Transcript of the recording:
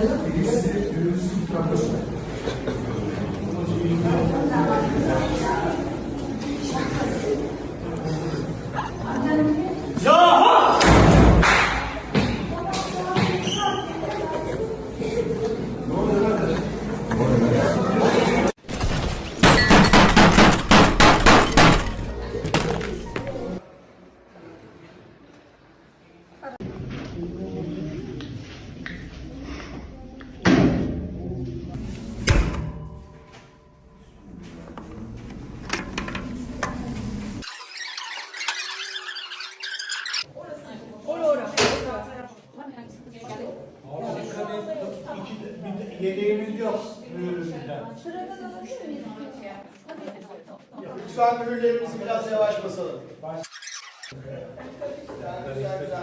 Birisi, birisi, birisi, birisi, Yedeğimiz yok mühürümüzden. Lütfen mühürlerimizi biraz yavaş basalım. Güzel, güzel, güzel.